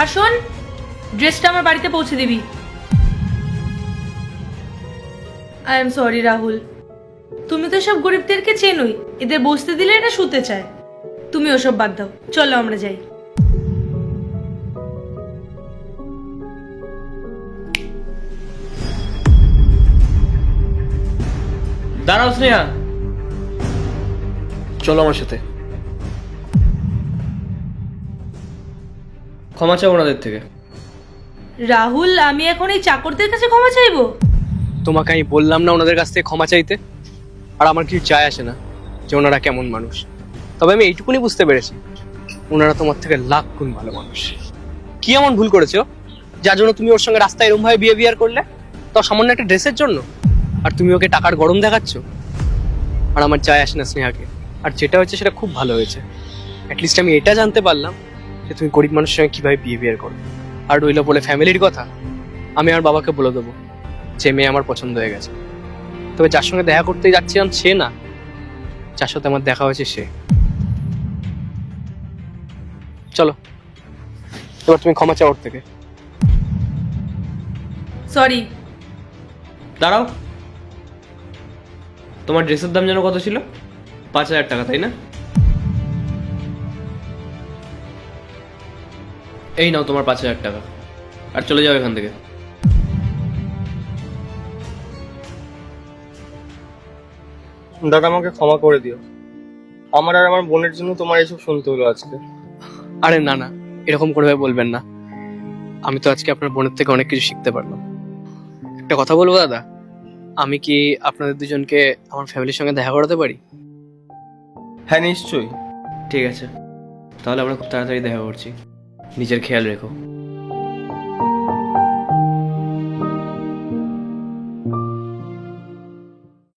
আর শোন ড্রেসটা আমার বাড়িতে পৌঁছে দিবি। I am sorry Rahul. তুমি তো সব গরিবদেরকে চেনোই, এদের বসতে দিলে এটা শুতে চায়। তুমি ওসব বাদ দাও, চলো আমরা যাই। দাঁড়াও, স্নেহা। চলো আমার সাথে। ক্ষমা চাও ওনাদের থেকে। রাহুল আমি এখন এই চাকরদের কাছে ক্ষমা চাইব? তোমাকে আমি বললাম না ওনাদের কাছ থেকে ক্ষমা চাইতে আর আমার কিছু চায় আসে না যে ওনারা কেমন মানুষ। তবে আমি এইটুকুনি বুঝতে পেরেছি ওনারা তোমার থেকে লাখ গুণ ভালো মানুষ। কি এমন ভুল করেছ? যার জন্য তুমি ওর সঙ্গে রাস্তায় এরম ভাবে বিহেভিয়ার করলে? তাও সামান্য একটা ড্রেসের জন্য? আর তুমি ওকে টাকার গরম দেখাচ্ছ? আর আমার চায় আসে না স্নেহাকে। আর যেটা হয়েছে সেটা খুব ভালো হয়েছে। অ্যাটলিস্ট আমি এটা জানতে পারলাম। যে তুমি গরিব মানুষের সঙ্গে কীভাবে বিহেভিয়ার করো? আর রইল বলে ফ্যামিলির কথা? আমি আমার বাবাকে বলে দেবো যে মেয়ে আমার পছন্দ হয়ে গেছে। তবে যার সঙ্গে দেখা করতে যাচ্ছিলাম সে না। যার সাথে আমার দেখা হয়েছে সে। চলো এবার তুমি ক্ষমা চাও ওর থেকে। সরি দাঁড়াও। তোমার ড্রেসের দাম যেন কত ছিল? পাঁচ হাজার টাকা তাই না? এই নাও তোমার পাঁচ হাজার টাকা। আর চলে যাও এখান থেকে। দাদা আমাকে ক্ষমা করে দিও। আমার আর আমার বোনের জন্য তোমার এসব শুনতে হলো আজকে। আরে না না এরকম করে বলবেন না। আমি তো আজকে আপনার বোনের থেকে অনেক কিছু শিখতে পারলাম। একটা কথা বলব দাদা? আমি কি আপনাদের দুজনকে আমার ফ্যামিলির সঙ্গে দেখা করাতে পারি? হ্যাঁ নিশ্চয়ই। ঠিক আছে। তাহলে আমরা খুব তাড়াতাড়ি দেখা করছি। নিজের খেয়াল রেখো।